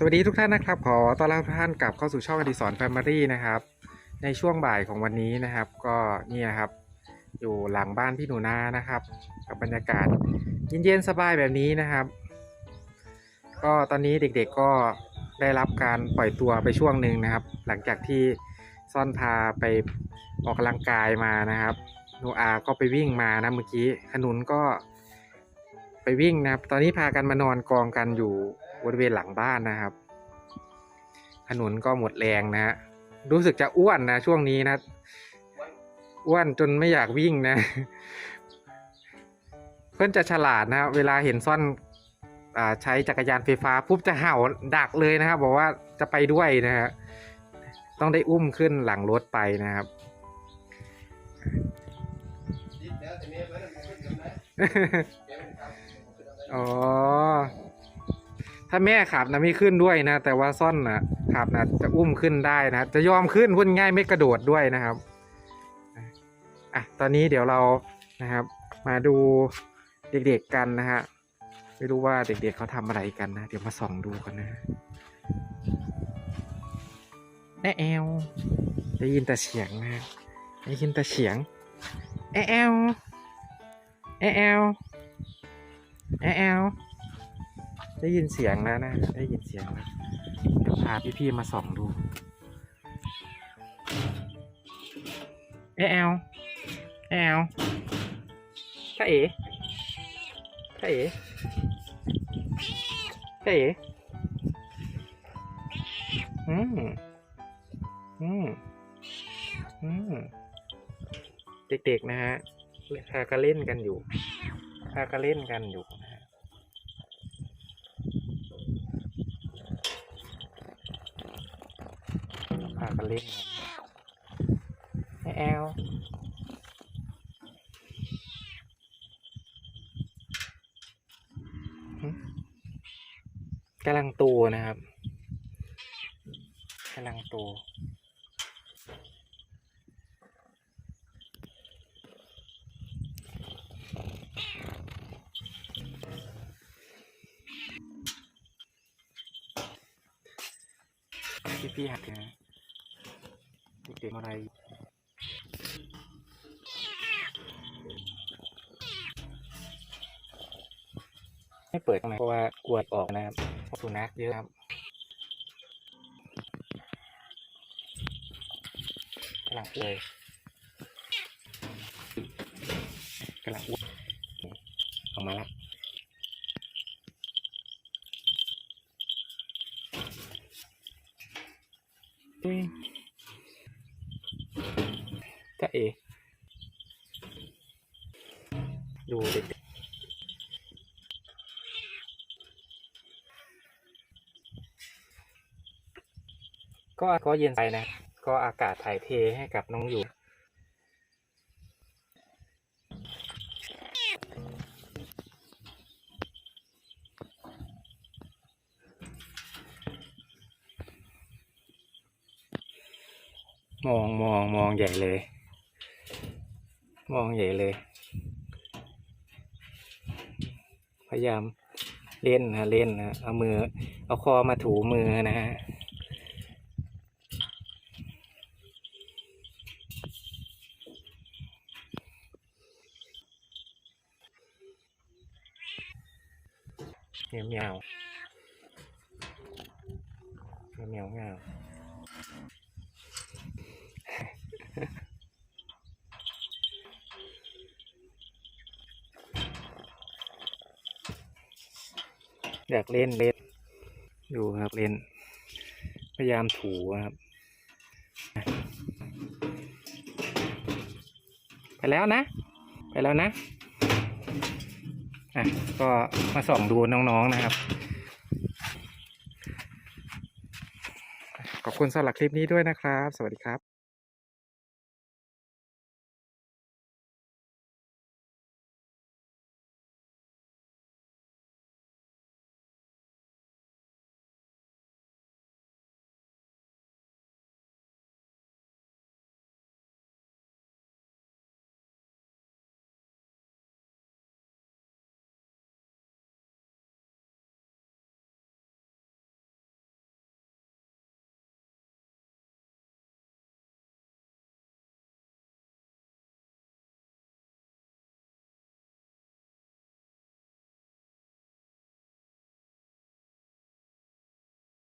สวัสดีทุกท่านนะครับ ขอต้อนรับทุกท่านกลับเข้าสู่ช่องอดิสรแฟมิลี่นะครับ ในช่วงบ่ายของวันนี้นะครับ ก็เนี่ยครับ อยู่หลังบ้านพี่หนูนานะครับ กับบรรยากาศเย็นๆสบายแบบนี้นะครับ ก็ตอนนี้เด็กๆก็ได้รับการปล่อยตัวไปช่วงหนึ่งนะครับ หลังจากที่ซ่อนพาไปออกกำลังกายมานะครับโนอาก็ไปวิ่งมานะเมื่อกี้ขนุนก็ไปวิ่งนะครับ ตอนนี้พากันมานอนกองกันอยู่ บริเวณหลังบ้านนะครับขนุนก็หมดแรงนะฮะรู้สึกจะอ้วนนะช่วงนี้นะอ้วนจนไม่อยากวิ่งนะ เพื่อนจะฉลาดนะเวลาเห็นซ่อนอใช้จักรยานไฟฟ้าปุ๊บจะเห่าดักเลยนะครับ บอกว่าจะไปด้วยนะฮะต้องได้อุ้มขึ้นหลังรถไปนะครับอ๋อ ถ้าแม่ขับนะไม่ขึ้นด้วยนะ แต่ว่าซ่อนนะขับนะจะอุ้มขึ้นได้นะ จะยอมขึ้นพูดง่ายไม่กระโดดด้วยนะครับอะตอนนี้เดี๋ยวเรานะครับ มาดูเด็กๆกันนะฮะไม่รู้ว่าเด็กๆเขาทำอะไรกันนะ เดี๋ยวมาส่องดูกันนะแอแอวได้ยินแต่เสียงนะได้ยินแต่เสียงแอแอวแอแอวแอแอว ได้ยินเสียงแล้วนะได้ยินเสียงแล้วเดี๋ยวพาพี่ๆมาส่องดูแอะแอวแอะแอวถ้าเอ๋ถ้าเอ๋ถ้าเอ๋อืมอืมอืมเด็กๆนะฮะพากันเล่นกันอยู่พากันเล่นกันอยู่นะฮะพากันเล่นแอลกำลังโตนะครับกำลังโตพี่พี่หัดนะ เด็กๆอะไรไม่เปิดตรงไหนเพราะว่ากลัวออกนะครับเพราะสุนัขเยอะครับกำลังเลยกำลังอ้วนออกมาแล้วอืมะเอ ดูเด็กก็ก็เย็นไปนะ ก็อากาศถ่ายเทให้กับน้องอยู่ มองมองมองใหญ่เลย มองใหญ่เลย พยายามเล่นนะเล่นนะเอามือ เอาคอมาถูมือนะฮะเมียวเมียวเมียวเมียว อยากเล่นเล่นดูครับเล่น พยายามถูครับ ไปแล้วนะ ไปแล้วนะอะก็มาส่องดูน้องๆนะครับ ขอบคุณสำหรับคลิปนี้ด้วยนะครับ สวัสดีครับ